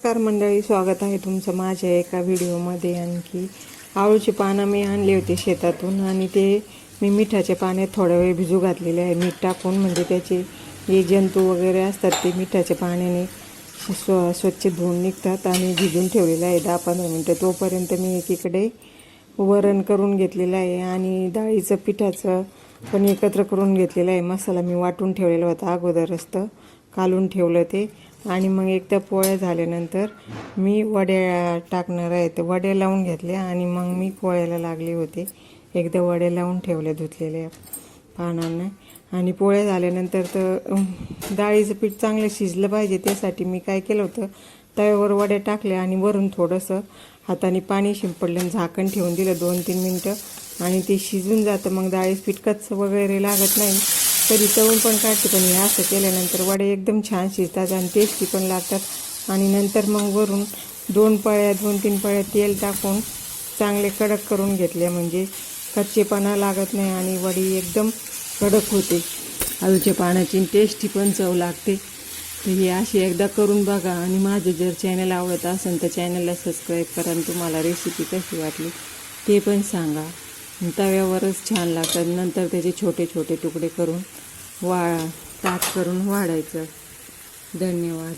नमस्कार मंडळी स्वागत आहे तुमचं माझ्या एका व्हिडिओमध्ये. आणखी आळूची पानं मी आणली होती शेतातून आणि ते मी मिठाच्या पाण्यात थोडा वेळ भिजू घातलेले आहे. मीठ टाकून म्हणजे त्याचे जे जंतू वगैरे असतात ते मिठाच्या पाण्याने स्व स्वच्छ धुवून निघतात आणि भिजून ठेवलेलं आहे दहा पंधरा मिनटं तोपर्यंत मी एकीकडे वरण करून घेतलेलं आहे आणि डाळीचं पिठाचं पण एकत्र करून घेतलेलं आहे. मसाला मी वाटून ठेवलेला होता अगोदरच तर. कालून ठेवलं ते. आणि मग एकदा पोळ्या झाल्यानंतर मी वड्या टाकणार आहे तर वड्या लावून घेतल्या आणि मग मी पोळ्याला लागले होते. एकदा वड्या लावून ठेवल्या धुतलेल्या पानांना. आणि पोळ्या झाल्यानंतर तर डाळीचं पीठ चांगलं शिजलं पाहिजे त्यासाठी मी काय केलं होतं तव्यावर वड्या टाकल्या आणि वरून थोडंसं हाताने पाणी शिंपडलं आणि झाकण ठेवून दिलं दोन तीन मिनटं. आणि ते शिजून जातं मग डाळीचं पीठ कच्चं वगैरे लागत नाही. तरी चवून पण काढते पण हे असं केल्यानंतर वडे एकदम छान शिजतात आणि टेस्टी पण लागतात. आणि नंतर मग वरून दोन पळ्या दोन तीन पळ्या तेल टाकून चांगले कडक करून घेतले. म्हणजे कच्चेपणा लागत नाही आणि वडी एकदम कडक होते. आलूच्या पाण्याची टेस्टी पण चव लागते. तर हे अशी एकदा करून बघा. आणि माझं जर चॅनल आवडत असेल तर चॅनलला सबस्क्राईब करा आणि तुम्हाला रेसिपी कशी वाटली ते पण सांगा. तव्यावरच छान लागतात. नंतर त्याचे छोटे छोटे तुकडे करून वा ताट करून वाढायचं. धन्यवाद.